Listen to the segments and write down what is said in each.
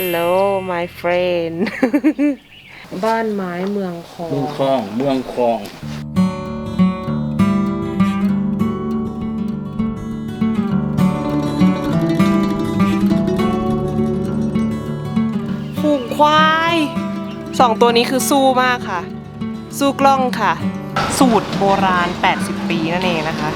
Hello my friend บ้านไม้เมืองคอเมืองคลอง เมืองคลอง ฝูงควายสองตัวนี้คือสู้มากค่ะ สู้กล้องค่ะ สูตรโบราณ 80 ปีนั่นเองนะคะ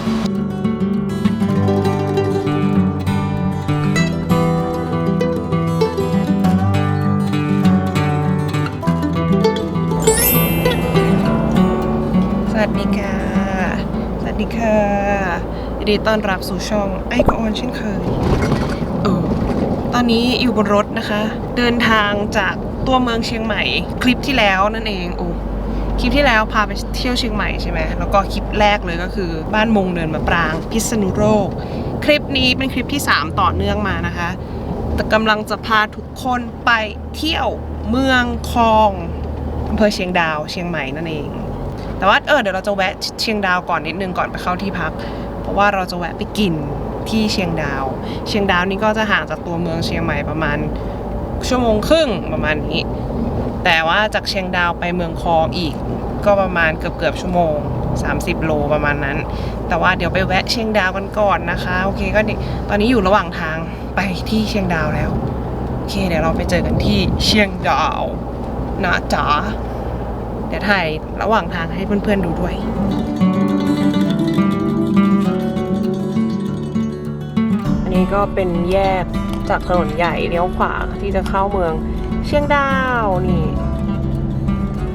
วัสดีค่ะ สวัสดีค่ะยินดีต้อนรับสู่ช่องไอคอนเช่นเคยเออตอนนี้อยู่บนรถนะคะ เดินทางจากตัวเมืองเชียงใหม่ คลิปที่แล้วนั่นเองโอ้คลิปที่แล้วพาไปเที่ยวเชียงใหม่ใช่ไหมแล้วก็คลิปแรกเลยก็คือ บ้านมงเดินมาปราง พิษณุโลกคลิปนี้เป็นคลิปที่ 3 ต่อเนื่องมานะคะ แต่กำลังจะพาทุกคนไปเที่ยวเมืองคลองอำเภอเชียงดาวเชียงใหม่นั่นเอง แต่ว่าเออเดี๋ยวเราจะแวะเชียงดาวก่อนนิดนึงก่อนไปเข้าที่พัก เพราะว่าเราจะแวะไปกินที่เชียงดาว เชียงดาวนี่ก็จะห่างจากตัวเมืองเชียงใหม่ประมาณชั่วโมงครึ่งประมาณนี้ แต่ว่าจากเชียงดาวไปเมืองคองอีก ก็ประมาณเกือบเกือบชั่วโมง 30 โลประมาณนั้น แต่ว่าเดี๋ยวไปแวะเชียงดาวกันก่อนนะคะโอเคก็ตอนนี้อยู่ระหว่างทางไปที่เชียงดาวแล้วโอเคเดี๋ยวเราไปเจอกันที่เชียงดาวนะจ๊ะ ดี๋ยวถ่ายระหว่างทางให้เพื่อนๆดูด้วยอันนี้ก็เป็นแยกจากถนนใหญ่เลี้ยวขวาที่จะเข้าเมืองเชียงดาวนี่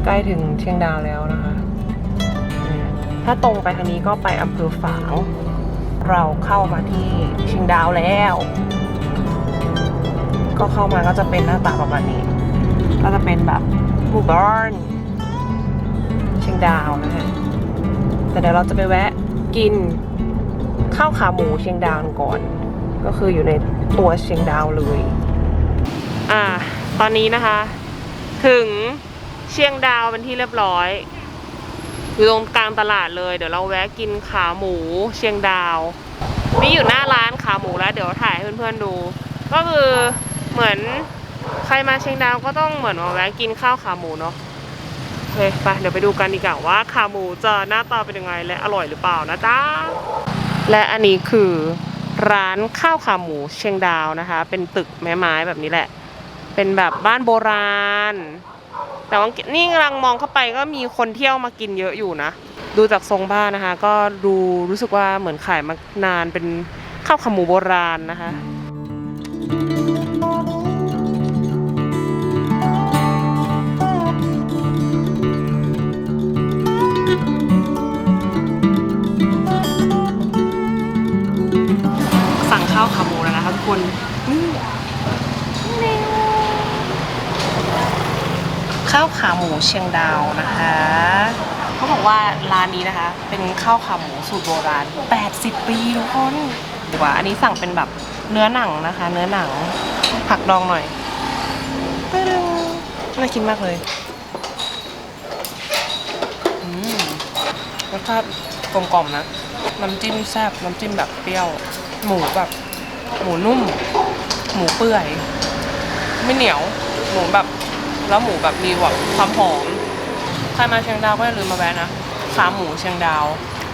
ใกล้ถึงเชียงดาวแล้วนะคะ ถ้าตรงไปทางนี้ก็ไปอำเภอฝางเราเข้ามาที่เชียงดาวแล้ว ก็เข้ามาก็จะเป็นหน้าตาประมาณนี้ ก็จะเป็นแบบหมู่บ้าน ดาวนะฮะแต่เดี๋ยวเราจะไปแวะกินข้าวขาหมูเชียงดาวก่อน ก็คืออยู่ในตัวเชียงดาวเลย อ่า ตอนนี้นะคะ ถึงเชียงดาวเป็นที่เรียบร้อย อยู่ตรงกลางตลาดเลย เดี๋ยวเราแวะกินขาหมูเชียงดาว นี่อยู่หน้าร้านขาหมูแล้ว เดี๋ยวถ่ายให้เพื่อนๆดู ก็คือเหมือนใครมาเชียงดาวก็ต้องเหมือนมาแวะกินข้าวขาหมูเนาะ เคไปเดี๋ยวไปดูกันดีกว่าว่าขาหมูจะหน้าตาเป็นยังไงและอร่อยหรือเปล่านะจ๊ะและอันนี้คือร้านข้าวขาหมูเชียงดาวนะคะ เป็นตึกไม้แบบนี้แหละ เป็นแบบบ้านโบราณ แต่ว่านี่กำลังมองเข้าไปก็มีคนเที่ยวมากินเยอะอยู่นะ ดูจากทรงบ้านนะคะ ก็ดูรู้สึกว่าเหมือนขายมานานเป็นข้าวขาหมูโบราณนะคะาวขาหมูเชียงดาวนะคะเขาบอกว่าร้านนี้นะคะ เป็นข้าวขาหมูสูตรโบราณ 80 ปีทุกคนดีกว่าอันนี้สั่งเป็นแบบเนื้อหนังนะคะ เนื้อหนังผักดองหน่อยตึ้งน่ากินมากเลยอืมรสชาติกลมกล่อมนะ น้ำจิ้มแซ่บน้ำจิ้มแบบเปรี้ยว หมูแบบ หมูนุ่ม หมูเปื่อย ไม่เหนียว หมูแบบ แล้วหมูแบบมีแบบความหอม ใครมาเชียงดาวก็อย่าลืมมาแวะนะขาหมูเชียงดาว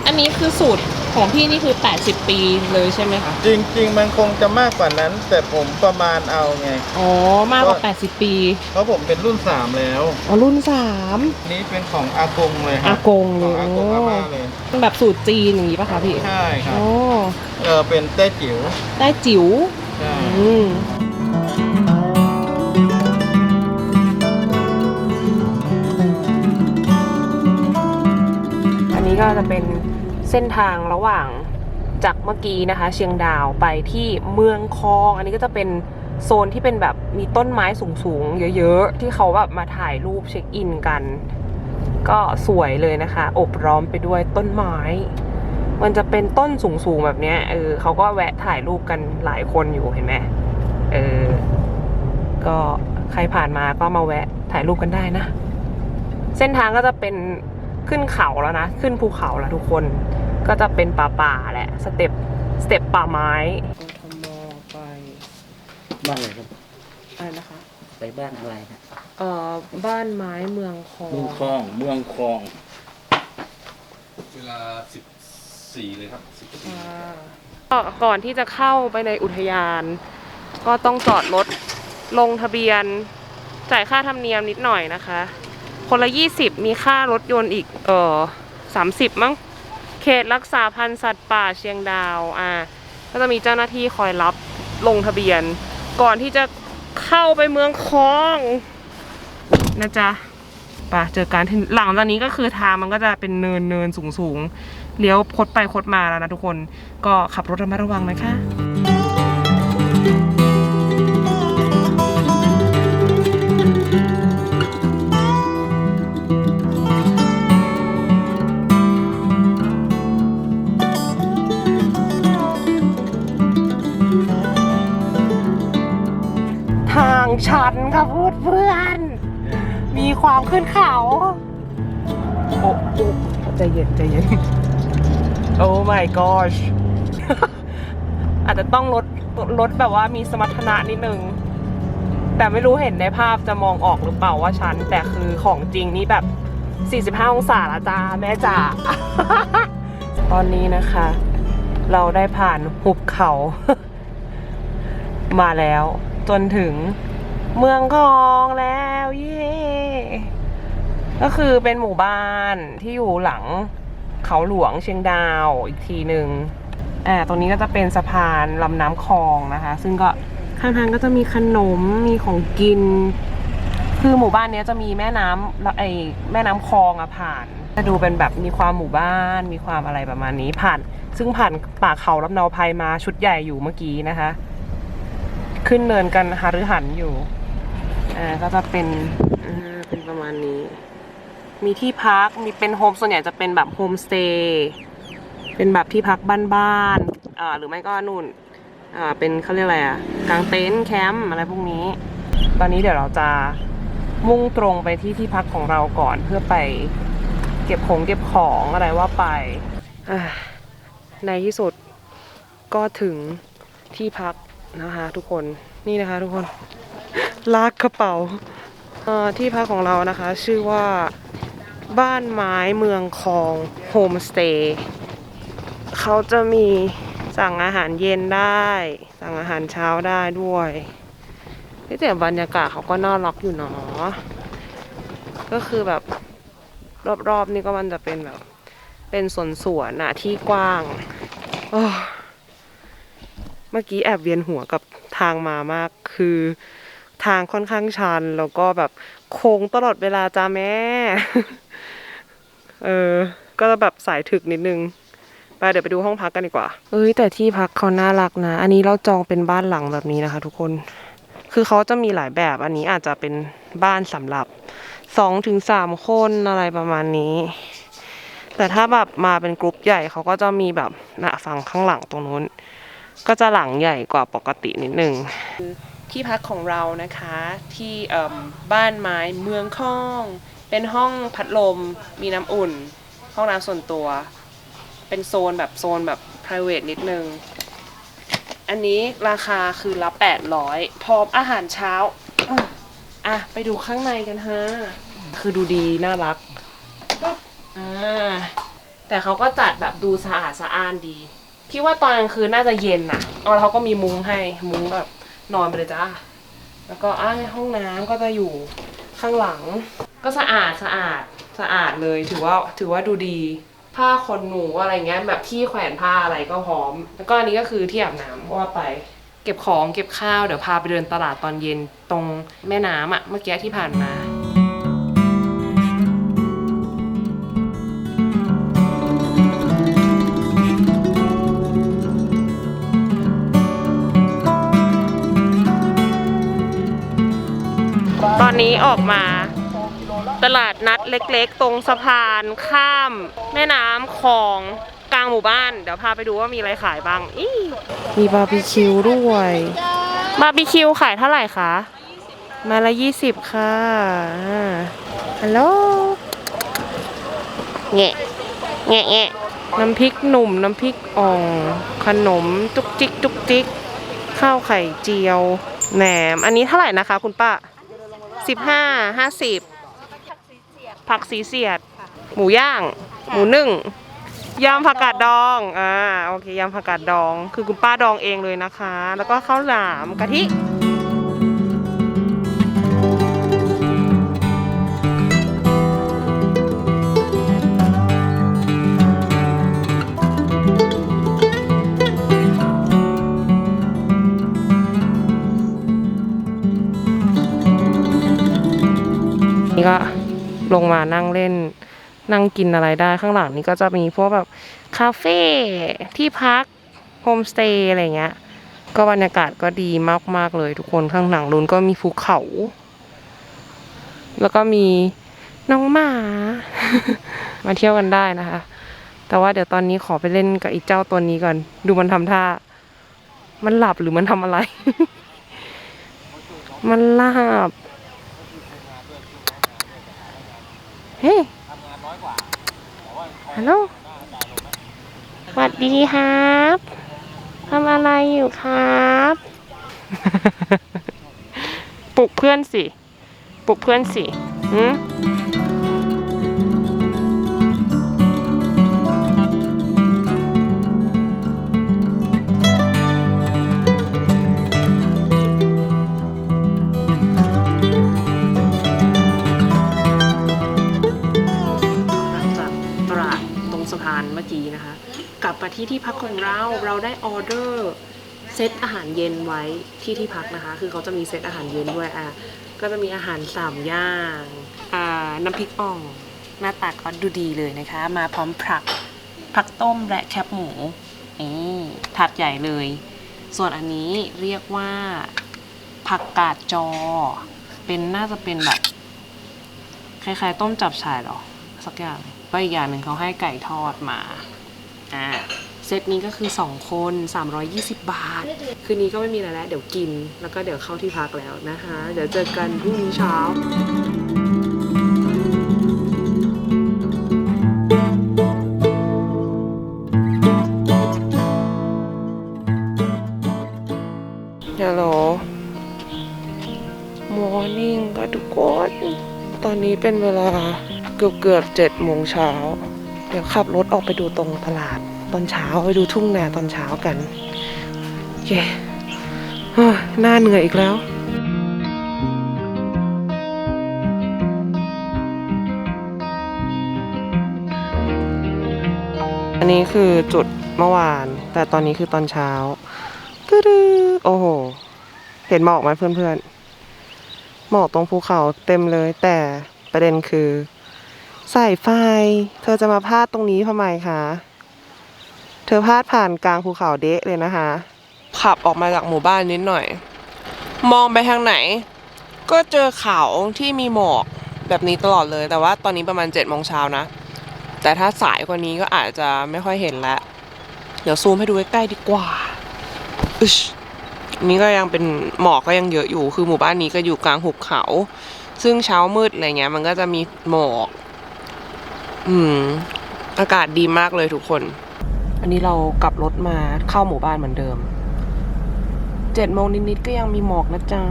อันนี้คือสูตรของพี่นี่คือ 80 ปีเลยใช่ไหมคะจริง ๆ มันคงจะมากกว่านั้น แต่ผมประมาณเอาไง อ๋อมากกว่า 80 ปีเพราะผมเป็นรุ่นสามแล้ว อ๋อรุ่นนี่เป็นของอากงเลยค3รัอาบกงขเลองยอากโอ้งอาม่าเลยเป็นแบบสูตรจีนอย่างนี้ป่ะคะพี่ใช่ครับโอ้เออเป็นแต้จิ๋วได้จิ๋ว ใช่ อืม นี้ก็จะเป็นเส้นทางระหว่างจากเมื่อกี้นะคะ เชียงดาวไปที่เมืองคอง อันนี้ก็จะเป็นโซนที่เป็นแบบมีต้นไม้สูงๆ เยอะๆ ที่เขาแบบมาถ่ายรูปเช็คอินกัน ก็สวยเลยนะคะอบร้อมไปด้วยต้นไม้ มันจะเป็นต้นสูงๆแบบนี้เออเขาก็แวะถ่ายรูปกันหลายคนอยู่เห็นไหมเออก็ใครผ่านมาก็มาแวะถ่ายรูปกันได้นะ เส้นทางก็จะเป็น ขึ้นเขาแล้วนะ ขึ้นภูเขาแล้วทุกคน ก็จะเป็นป่าๆแหละ สเต็ป สเต็ปป่าไม้กทมไปบ้านอะไรครับ อะไรนะคะ ไปบ้านอะไรนะเอ่อ บ้านไม้เมืองคอเมืองคลอง เมืองคลอง เวลาสิบสี่เลยครับสิบสี่ ก็ก่อนที่จะเข้าไปในอุทยาน ก็ต้องจอดรถลงทะเบียน จ่ายค่าธรรมเนียมนิดหน่อยนะคะ คนละ 20 มีค่ารถยนต์อีกเออ30 มั้ง เขตรักษาพันธุ์สัตว์ป่าเชียงดาวอ่าก็จะมีเจ้าหน้าที่คอยรับลงทะเบียน ก่อนที่จะเข้าไปเมืองคลองนะจ๊ะป่ะเจอกันที่หลังจากนี้ก็คือทางมันก็จะเป็นเนินเนินสูงสูงๆเลี้ยวคดไปคดมาแล้วนะทุกคนก็ขับรถระมัดระวังนะคะ ความขึ้นเขาโอ้โอ้ใจเย็นใจเย็นโอ้ my gosh อาจจะต้องลดลดแบบว่ามีสมรรถนะนิดนึง แต่ไม่รู้เห็นในภาพจะมองออกหรือเปล่าว่าชันแต่คือของจริงนี่แบบ 45 องศาละจ้าแม่จ๋าตอนนี้นะคะ เราได้ผ่านหุบเขา มาแล้ว จนถึง เมืองคองแล้วเย่ก็คือเป็นหมู่บ้านที่อยู่หลังเขาหลวงเชียงดาวอีกทีหนึ่งอ่าตรงนี้ก็จะเป็นสะพานลำน้ำคลองนะคะ ซึ่งก็ข้างทางก็จะมีขนมมีของกิน คือหมู่บ้านเนี้ยจะมีแม่น้ำไอแม่น้ำคลองอะผ่านจะดูเป็นแบบมีความหมู่บ้านมีความอะไรประมาณนี้ผ่าน ซึ่งผ่านป่าเขาลำเนาภัยมาชุดใหญ่อยู่เมื่อกี้นะคะ ขึ้นเนินกันหารือหันอยู่ อ่าก็จะเป็นอ่าเป็นประมาณนี้ มีที่พักมีเป็นโฮมส่วนใหญ่จะเป็นแบบโฮมสเตย์เป็นแบบที่พักบ้านๆอ่าหรือไม่ก็นู่นอ่าเป็นเขาเรียกอะไรอะกางเต็นท์แคมป์อะไรพวกนี้ ตอนนี้เดี๋ยวเราจะมุ่งตรงไปที่ที่พักของเราก่อนเพื่อไปเก็บของเก็บของอะไรว่าไปในที่สุดก็ถึงที่พักนะคะทุกคน นี่นะคะทุกคนลากกระเป๋าที่พักของเรานะคะ ชื่อว่าบ้านไม้เมืองคองโฮมสเตย์เขาจะมีสั่งอาหารเย็นได้ สั่งอาหารเช้าได้ด้วยเฮ้ยแต่บรรยากาศเขาก็น่ารักอยู่เนาะก็คือแบบรอบๆนี่ก็มันจะเป็นแบบ เป็นสวนสวนอะที่กว้างเมื่อกี้แอบเวียนหัวกับางมามาก คือทางค่อนข้างชัน แล้วก็แบบโค้งตลอดเวลาจ้าแม่ เออ ก็แบบสายถึกนิดนึง ไปเดี๋ยวไปดูห้องพักกันดีกว่า เอ้ยแต่ที่พักเขาน่ารักนะ อันนี้เราจองเป็นบ้านหลังแบบนี้นะคะ ทุกคน คือเขาจะมีหลายแบบ อันนี้อาจจะเป็นบ้านสำหรับสองถึงสามคนอะไรประมาณนี้ แต่ถ้าแบบมาเป็นกรุ๊ปใหญ่เขาก็จะมีแบบนะฝั่งข้างหลังตรงนู้น ก็จะหลังใหญ่กว่าปกตินิดนึงที่พักของเรานะคะที่บ้านไม้เมืองข้อง เป็นห้องพัดลมมีน้ำอุ่น ห้องน้ำส่วนตัว เป็นโซนแบบโซนแบบ private นิดนึง อันนี้ราคาคือละ800 พร้อมอาหารเช้าอะไปดูข้างในกันฮะ คือดูดีน่ารักอ่าแต่เขาก็จัดแบบดูสะอาดสะอ้านดี คิดว่าตอนกลางคืนน่าจะเย็นนะเอาแล้วเขาก็มีมุ้งให้มุ้งแบบนอนไปเลยจ้าแล้วก็อ่าห้องน้ำก็จะอยู่ข้างหลัง ก็สะอาดสะอาดสะอาดเลยถือว่าถือว่าดูดีผ้าขนหนูอะไรเงี้ยแบบที่แขวนผ้าอะไรก็พร้อม แล้วก็อันนี้ก็คือที่อาบน้ำว่าไป เก็บของเก็บข้าวเดี๋ยวพาไปเดินตลาดตอนเย็นตรงแม่น้ำอะเมื่อกี้ที่ผ่านมา นนี้ออกมา ตลาดนัดเล็กๆ ตรงสะพานข้าม แม่น้ำคลองกลางหมู่บ้าน เดี๋ยวพาไปดูว่ามีอะไรขายบ้างอีมีบาร์บีคิวด้วย บาร์บีคิวขายเท่าไหร่คะ มาละยี่สิบค่ะอ่าฮัลโหลแงะแงะแงะน้ำพริกหนุ่ม น้ำพริกอ่อง ขนมจุกจิกจุกจิก ข้าวไข่เจียว แหนม อันนี้เท่าไหร่นะคะคุณป้า สิบห้าห้าสิบผักสีเสียด หมูย่าง หมูนึ่งยำผักกาดดองอ่าโอเคยำผักกาดดอง คือคุณป้าดองเองเลยนะคะ แล้วก็ข้าวหลามกะทิ นี่ก็ลงมานั่งเล่น นั่งกินอะไรได้ข้างหลังนี้ก็จะมีพวกแบบคาเฟ่ที่พักโฮมสเตย์อะไรเงี้ย ก็บรรยากาศก็ดีมาก ๆ เลยทุกคนข้างหลังนู้นก็มีภูเขา แล้วก็มีน้องหมา มาเที่ยวกันได้นะคะ แต่ว่าเดี๋ยวตอนนี้ขอไปเล่นกับอีเจ้าตัวนี้ก่อน ดูมันทำท่า มันหลับหรือมันทำอะไร มันหลับ เฮ้ยฮัลโหลสวัสดีครับทำอะไรอยู่ครับ ปลุกเพื่อนสิ ปลุกเพื่อนสิหืม ที่ที่พักของเราเราได้ออเดอร์เซตอาหารเย็นไว้ที่ที่พักนะคะ คือเขาจะมีเซตอาหารเย็นด้วยอะก็จะมีอาหารสามอย่างอ่าน้ำพริกอ่องหน้าตาก็ดูดีเลยนะคะ มาพร้อมผักผักต้มและแคบหมูนี่ถาดใหญ่เลย ส่วนอันนี้เรียกว่าผักกาดจอ เป็นน่าจะเป็นแบบคล้ายๆ ต้มจับฉ่ายหรอ สักอย่างก็อีกอย่างหนึ่งเขาให้ไก่ทอดมา อ่า เซตนี้ก็คือ 2 คน 320 บาท คืนนี้ก็ไม่มีอะไรแล้ว เดี๋ยวกิน แล้วก็เดี๋ยวเข้าที่พักแล้วนะคะ เดี๋ยวเจอกันพรุ่งนี้เช้าฮัลโหล Morning ค่ะทุกคน ตอนนี้เป็นเวลาเกือบเกือบเจ็ดโมงเช้า เดี๋ยวขับรถออกไปดูตรงตลาด ตอนเช้าไปดูทุ่งนาตอนเช้ากันโอเคหน้าเหนื่อยอีกแล้วอันนี้คือจุดเมื่อวาน แต่ตอนนี้คือตอนเช้าตึ๊ดโอ้โห เห็นหมอกไหมเพื่อนๆ หมอกตรงภูเขาเต็มเลย แต่ประเด็นคือสายไฟ เธอจะมาพาดตรงนี้ทำไมคะ ธอพาดผ่านกลางภูเขาเดะเลยนะคะ ขับออกมาจากหมู่บ้านนิดหน่อย มองไปทางไหน ก็เจอเขาที่มีหมอกแบบนี้ตลอดเลย แต่ว่าตอนนี้ประมาณ7จ็ดโมงเช้านะ แต่ถ้าสายกว่านี้ก็อาจจะไม่ค่อยเห็นแล้ว เดี๋ยวซูมให้ดูใกล้ๆดีกว่าอึชนี่ก็ยังเป็นหมอกก็ยังเยอะอยู่ คือหมู่บ้านนี้ก็อยู่กลางหุบเขา ซึ่งเช้ามืดอะไรเงี้ย มันก็จะมีหมอก อืม อากาศดีมากเลยทุกคน อันนี้เรากลับรถมาเข้าหมู่บ้านเหมือนเดิม เจ็ดโมงนิดๆก็ยังมีหมอกนะจ๊ะ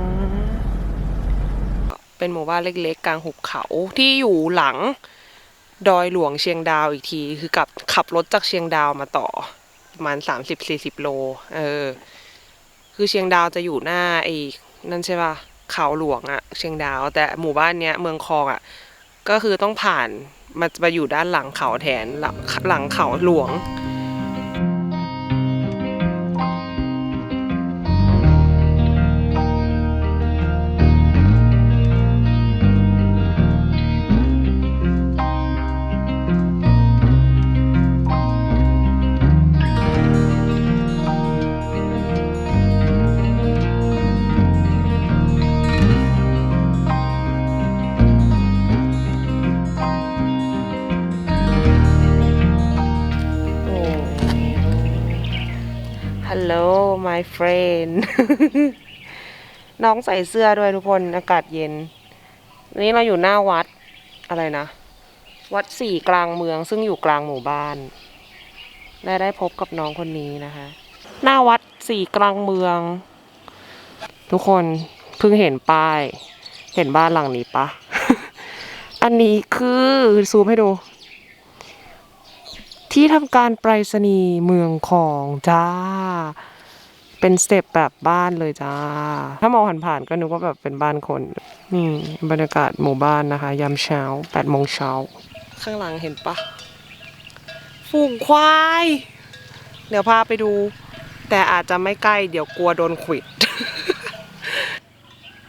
เป็นหมู่บ้านเล็กๆ กลางหุบเขาที่อยู่หลัง ดอยหลวงเชียงดาวอีกที คือกลับขับรถจากเชียงดาวมาต่อประมาณสามสิบสี่สิบโล เออ คือเชียงดาวจะอยู่หน้าไอ้นั่นใช่ป่ะเขาหลวงอะเชียงดาว แต่หมู่บ้านเนี้ยเมืองคลองอะก็คือต้องผ่านมามาอยู่ด้านหลังเขาแทนหลังเขาหลวง Hello my friend น้องใส่เสื้อด้วยทุกคนอากาศเย็นนนี้เราอยู่หน้าวัดอะไรนะ วัดสี่กลางเมืองซึ่งอยู่กลางหมู่บ้านและได้พบกับน้องคนนี้นะคะ หน้าวัดสี่กลางเมือง ทุกคนเพิ่งเห็นป้าย เห็นบ้านหลังนี้ปะ อันนี้คือซูมให้ดู ที่ทำการไปรษณีย์เมืองของจ้า เป็นสเต็ปแบบบ้านเลยจ้า ถ้ามองผ่านๆก็นึกว่าแบบเป็นบ้านคน นี่บรรยากาศหมู่บ้านนะคะ ยามเช้า8โมงเช้า ข้างหลังเห็นปะฝูงควาย เดี๋ยวพาไปดู แต่อาจจะไม่ใกล้เดี๋ยวกลัวโดนขวิด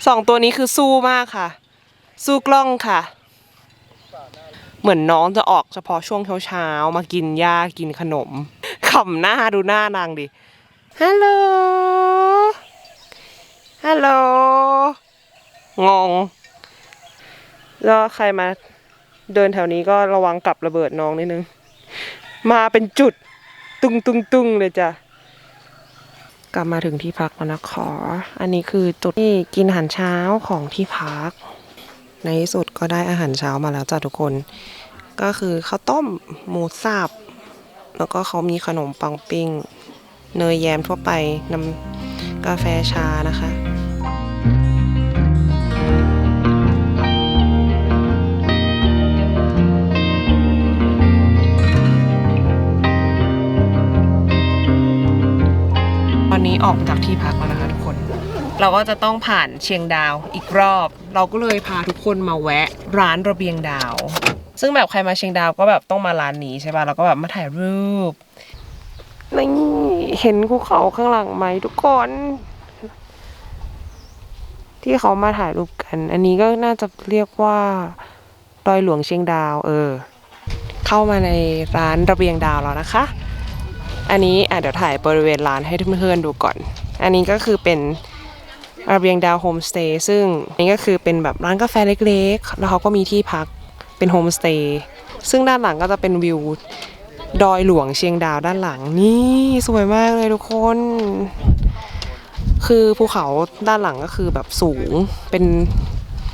สองตัวนี้คือสู้มากค่ะ สู้กล้องค่ะ เหมือนน้องจะออกเฉพาะช่วงเช้าๆ มากินหญ้ากินขนมขำหน้าดูหน้านางดิฮัลโหลฮัลโหลงงแล้วใครมาเดินแถวนี้ก็ระวังกับระเบิดน้องนิดนึง มาเป็นจุดตุงตุงตุงเลยจ้ะ กลับมาถึงที่พักแล้วนะคะอันนี้คือจุดที่กินอาหารเช้าของที่พัก ในที่สุดก็ได้อาหารเช้ามาแล้วจ้ะทุกคน ก็คือข้าวต้มหมูสับแล้วก็เขามีขนมปังปิ้ง เนยแยมทั่วไปน้ำกาแฟชานะคะตอนนี้ออกจากที่พักแล้วนะคะ เราก็จะต้องผ่านเชียงดาวอีกรอบ เราก็เลยพาทุกคนมาแวะร้านระเบียงดาว ซึ่งแบบใครมาเชียงดาวก็แบบต้องมาร้านนี้ใช่ป่ะแล้วก็แบบมาถ่ายรูปนี่เห็นภูเขาข้างหลังไหมทุกคน ที่เขามาถ่ายรูปกัน อันนี้ก็น่าจะเรียกว่าดอยหลวงเชียงดาว เออ เข้ามาในร้านระเบียงดาวแล้วนะคะ อันนี้อะเดี๋ยวถ่ายบริเวณร้านให้เพื่อนๆดูก่อน อันนี้ก็คือเป็น ระเบียงดาวโฮมสเตย์ซึ่งนนี้ก็คือเป็นแบบร้านกาแฟเล็กๆ แล้วเขาก็มีที่พักเป็นโฮมสเตย์ซึ่งด้านหลังก็จะเป็นวิวดอยหลวงเชียงดาวด้านหลังนี่สวยมากเลยทุกคน คือภูเขาด้านหลังก็คือแบบสูงเป็น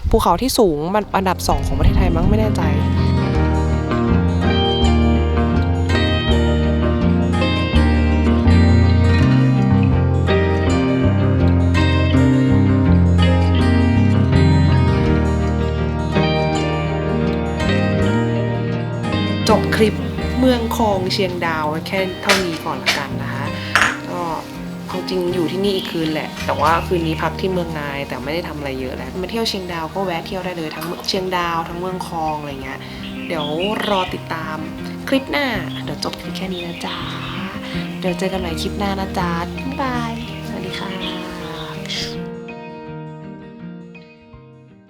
ภูเขาที่สูงมันอันดับสองของประเทศไทยมั้งไม่แน่ใจ ลิปเมืองคลองเชียงดาวแค่เท่านี้ก่อนละกันนะคะก็ความจริงอยู่ที่นี่อีกคืนแหละ แต่ว่าคืนนี้พักที่เมืองนาย แต่ไม่ได้ทำอะไรเยอะแล้วมาเที่ยวเชียงดาวก็แวะเที่ยวได้เลยทั้งเชียงดาวทั้งเมืองคลองอะไรเงี้ยเดี๋ยวรอติดตามคลิปหน้า เดี๋ยวจบคลิปแค่นี้นะจ๊ะเดี๋ยวเจอกันใหม่คลิปหน้านะจ๊ะบ๊ายบาย